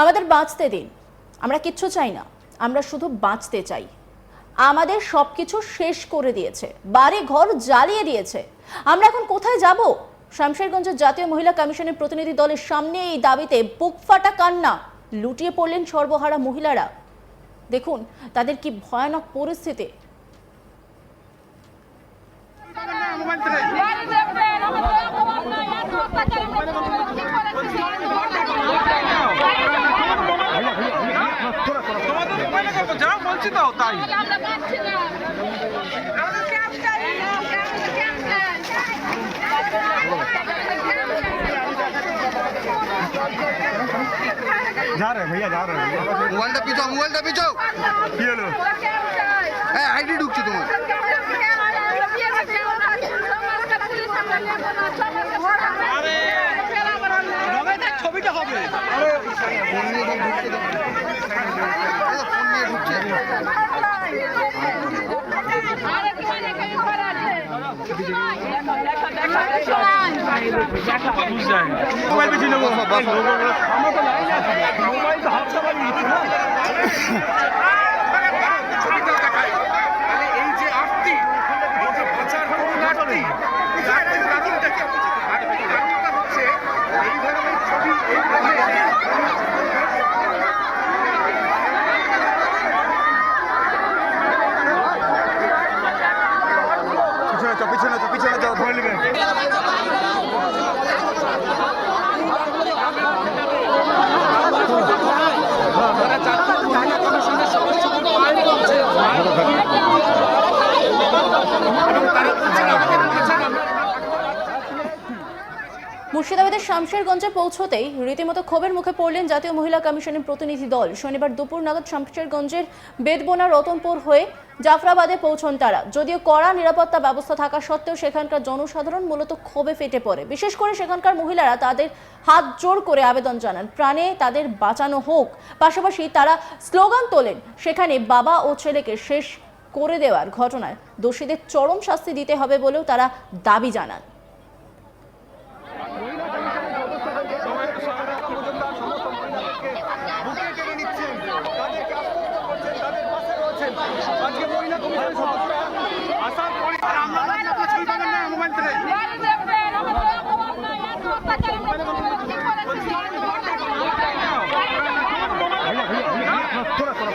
আমাদের বাঁচতে দিন। আমরা কিচ্ছু চাই না। আমরা শুধু বাঁচতে চাই। আমাদের সব কিছু শেষ করে দিয়েছে। বাড়ি ঘর জ্বালিয়ে দিয়েছে। আমরা এখন কোথায় যাব? শামশেরগঞ্জের জাতীয় মহিলা কমিশনের প্রতিনিধি দলের সামনে এই দাবিতে বুক ফাটা কান্না। লুটিয়ে পড়লেন সর্বহারা মহিলারা। দেখুন, তাদের কি ভয়ানক পরিস্থিতি তোমাদের মোবাইলে করব তো তাই। পাচ্ছি না। ক্যাম্প যা রে ভাইয়া যা রে মোবাইলটা পিছাও মোবাইলটা পিছাও। কি হলো? হ্যাঁ আইডি ঢুকছে তোমার। ছবিটা হবে। ফোন নিয়ে সব ঢুকছে তো। এই তো ফোন নিয়ে ঢুকছে মোবাইল বেশি নেব এই যে আরতি এই যে বাঁচার করুন আরতি আরতির রাজনীতিটা কি রাজনীতিটা হচ্ছে এই ধরনের ছবি এই ধরনের পিছনে যাও পিছনে যাও পিছনে যাও ধরে নেবে মুর্শিদাবাদের শামশেরগঞ্জে পৌঁছতেই রীতিমতো ক্ষোভের মুখে পড়লেন জাতীয় মহিলা কমিশনের প্রতিনিধি দল। শনিবার দুপুর নাগাদ শামশেরগঞ্জের বেদবোনা রতনপুর হয়ে জাফরাবাদে পৌঁছন তারা। যদিও কড়া নিরাপত্তা ব্যবস্থা থাকা সত্ত্বেও সেখানকার জনসাধারণ মূলত ক্ষোভে ফেটে পড়ে। বিশেষ করে সেখানকার মহিলারা তাদের হাত জোর করে আবেদন জানান, প্রাণে তাদের বাঁচানো হোক। পাশাপাশি তারা স্লোগান তোলেন, সেখানে বাবা ও ছেলেকে শেষ করে দেওয়ার ঘটনায় দোষীদের চরম শাস্তি দিতে হবে বলেও তারা দাবি জানান বুকে টেনে নিচ্ছেন তাদেরকে আশ্বস্ত করছেন তাদের পাশে রয়েছেন আজকে মহিলা কমিশনের সদস্যরা আসার পরে আমরা আপনার ছবি পাবেন না মোবাইল থেকে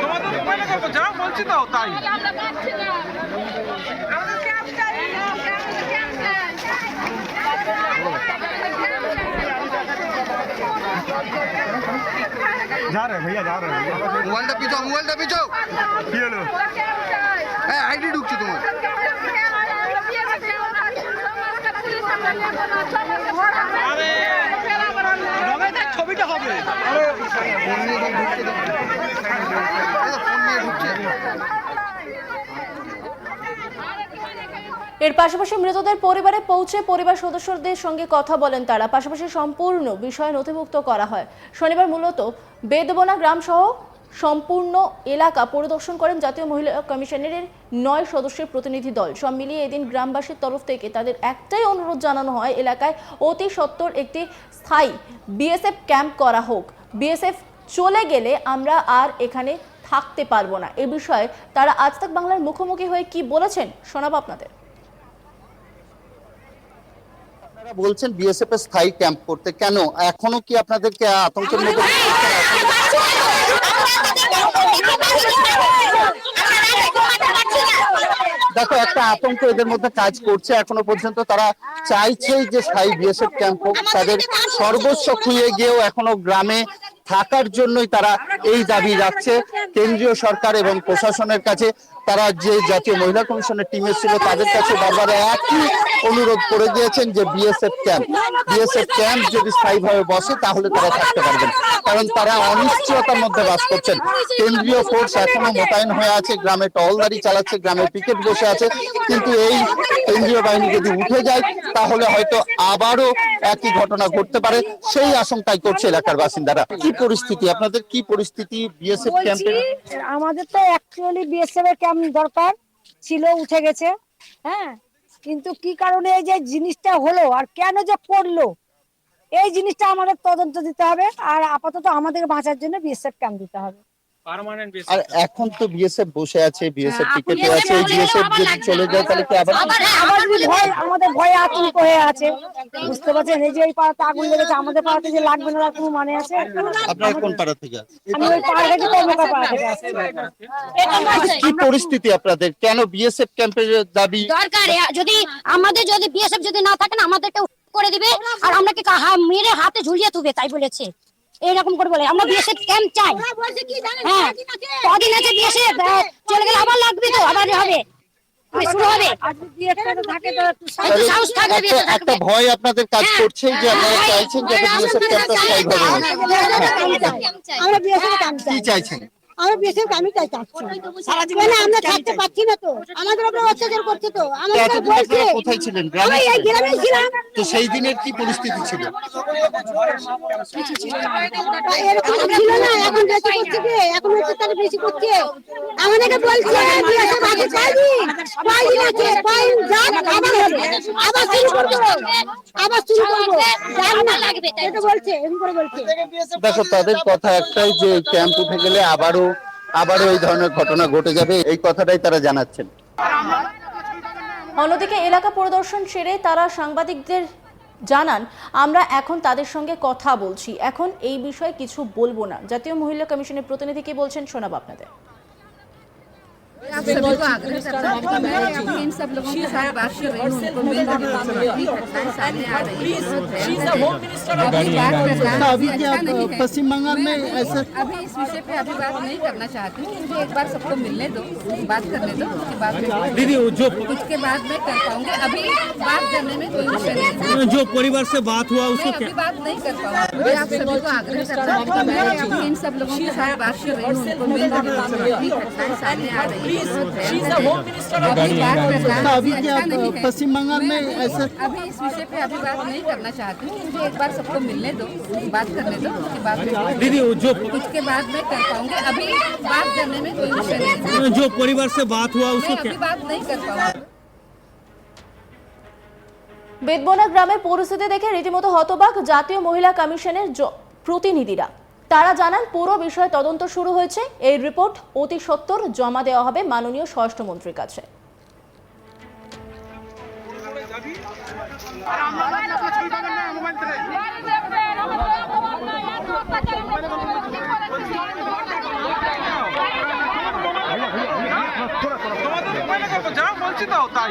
তোমাদের মোবাইলে করব যা তো তাই? আমরা পাচ্ছি না। যা রে ভাইয়া যা রে মোবাইলটা পিছাও মোবাইলটা পিছাও। কি হলো? হ্যাঁ আইডি ঢুকছে তোমার। ছবিটা হবে ফোন নিয়ে সব ঢুকছে তো। এই তো ফোন নিয়ে ঢুকছে এর পাশাপাশি মৃতদের পরিবারে পৌঁছে পরিবার সদস্যদের সঙ্গে কথা বলেন তারা। পাশাপাশি সম্পূর্ণ বিষয় নথিভুক্ত করা হয়। শনিবার মূলত বেদবনা গ্রাম সহ সম্পূর্ণ এলাকা পরিদর্শন করেন জাতীয় মহিলা কমিশনের নয় সদস্যের প্রতিনিধি দল। সব মিলিয়ে এদিন গ্রামবাসীর তরফ থেকে তাদের একটাই অনুরোধ জানানো হয়, এলাকায় অতি সত্বর একটি স্থায়ী বিএসএফ ক্যাম্প করা হোক। বিএসএফ চলে গেলে আমরা আর এখানে থাকতে পারব না। এ বিষয়ে তারা আজ তাক বাংলার মুখোমুখি হয়ে কি বলেছেন শোনাবো আপনাদের। আপনারা বলছেন বিএসএফ এর স্থায়ী ক্যাম্প করতে। কেন? এখনও কি আপনাদেরকে আতঙ্কের মধ্যে দেখো একটা আতঙ্ক এদের মধ্যে কাজ করছে। এখনও পর্যন্ত তারা চাইছে যে স্থায়ী বিএসএফ ক্যাম্প হোক। তাদের সর্বস্ব খুঁয়ে গিয়েও এখনও গ্রামে থাকার জন্যই তারা এই দাবি রাখছে। কেন্দ্রীয় সরকার এবং প্রশাসনের কাছে তারা যে জাতীয় মহিলা কমিশনের টিমে ছিল তাদের কাছে বারবার একই অনুরোধ করে দিয়েছেন যে বিএসএফ ক্যাম্প বিএসএফ ক্যাম্প যদি স্থায়ীভাবে বসে, তাহলে তারা থাকতে পারবেন। কারণ তারা অনিশ্চয়তার মধ্যে বাস করছেন। কেন্দ্রীয় ফোর্স এখনও মোতায়েন হয়ে আছে, গ্রামে টহলদারি চালাচ্ছে, গ্রামে পিকেট বসে আছে। কিন্তু এই কেন্দ্রীয় বাহিনী যদি উঠে যায় তাহলে হয়তো আবারও একই ঘটনা ঘটতে পারে। সেই আশঙ্কাই করছে এলাকার বাসিন্দারা। কি পরিস্থিতি? আপনাদের কি পরিস্থিতি বিএসএফ বলছি ক্যাম্পের? আমাদের তো অ্যাকচুয়ালি বিএসএফ এর ক্যাম্প দরকার ছিল উঠে গেছে হ্যাঁ? কিন্তু কি কারণে এই যে জিনিসটা হলো আর কেন যে করল? এই জিনিসটা আমাদের তদন্ত দিতে হবে আর আপাতত আমাদের বাঁচার জন্য বিএসএফ ক্যাম্প দিতে হবে। পার্মানেন্ট আর এখন তো বিএসএফ বসে আছে বিএসএফ হ্যাঁ, টিকেটে আছে বিএসএফ যদি চলে যায় তাহলে কি আবার আবার যদি ভয় আমাদের ভয়ে আতঙ্ক হয়ে আছে বুঝতে পারছেন? এই যে এই পাড়াতে আগুন লেগেছে আমাদের পাড়াতে যে লাগবে না কোনো মানে আছে? আপনার কোন পাড়া থেকে? আমি ওই পাড়া থেকে পাড়া থেকে আসছি। কি পরিস্থিতি আপনাদের? কেন বিএসএফ ক্যাম্পের দাবি? দরকার যদি আমাদের যদি বিএসএফ যদি না থাকে না আমাদেরকে করে দিবে আর আমরা কি মেরে হাতে ঝুলিয়ে তুবে তাই বলেছে। এইরকম করে বলে। আমরা বিএসএফ ক্যাম্প চাই? হ্যাঁ। কদিন আছে? বিএসএফ চলে গেলে আবার লাগবে তো আবার হবে। একটু ভয় আপনাদের কাজ হ্যাঁ, করছে যে আপনারা হ্যাঁ, চাইছেন যাতে বিএসএফ ক্যাম্পটা স্থায়ীভাবে। আমরা বিএসএফ কি চাই। চাইছেন? আমরা বিএসএফ ক্যাম্পই চাই চাচ্ছি মানে আমরা থাকতে পারছি না তো? আমাদের উপরে অত্যাচার করছে তো। আমাদের বলছে। কোথায় ছিলেন? গ্রামে এই গ্রামে ছিলাম। তো সেই দিনের কি পরিস্থিতি ছিল? এরকম ছিল না। এখন বেশি করছে কি? এখন হচ্ছে তাহলে বেশি করছে। আমাদেরকে বলছে বিএসএফ আছে আবার হবে আবার শুরু করব। আবার শুরু করব। না। লাগবে এটা বলছে এরকম করে বলছে। দেখো তাদের কথা একটাই যে ক্যাম্প উঠে গেলে আবারও আবারও এই ধরনের ঘটনা ঘটে যাবে, এই কথাটাই তারা জানাচ্ছেন। অন্যদিকে এলাকা পরিদর্শন সেরে তারা সাংবাদিকদের জানান, আমরা এখন তাদের সঙ্গে কথা বলছি। এখন এই বিষয়ে কিছু বলব না। জাতীয় মহিলা কমিশনের প্রতিনিধি কি বলছেন শোনাব আপনাদের। आप सभी को आग्रह करता हूँ मैं इन सब लोगों के साथ बात कर रही हूँ उनको मिल रही हूँ काफ़ी घटनाएँ सामने आ रही है। अभी बात करना अभी अच्छा नहीं है। पश्चिम बंगाल में ऐसा अभी इस विषय पे अभी बात नहीं करना चाहती हूँ। मुझे एक बार सबको मिलने दो बात करने दो उसके बाद में दीदी वो जो उसके बाद मैं कर पाऊँगी। अभी बात करने में कोई विषय नहीं है। जो परिवार से बात हुआ उसको अभी बात नहीं कर पाऊँगी। आप सभी को आग्रह करता हूँ मैं इन सब लोगों के साथ बात कर रही हूँ उनको मिल रही घटनाएँ सामने आ रही है। अभी बात करना अभी अच्छा नहीं है पश्चिम बंगाल में ऐसा अभी इस विषय पे अभी बात नहीं करना चाहती हूँ मुझे एक बार सबको मिलने दो बात करने दो उसके बाद में दीदी वो जो उसके बाद मैं कर पाऊंगी अभी बात करने में कोई विषय नहीं है जो परिवार से बात हुआ उसको मैं अभी बात नहीं कर पाऊंगी বেদবনা গ্রামের পরিস্থিতি দেখে রীতিমতো হতবাক জাতীয় মহিলা কমিশনের জ- প্রতিনিধিরা তারা জানান, পুরো বিষয়ে তদন্ত শুরু হয়েছে। এই রিপোর্ট অতি সত্বর জমা দেওয়া হবে মাননীয় স্বরাষ্ট্রমন্ত্রীর কাছে। বলছি তো তাই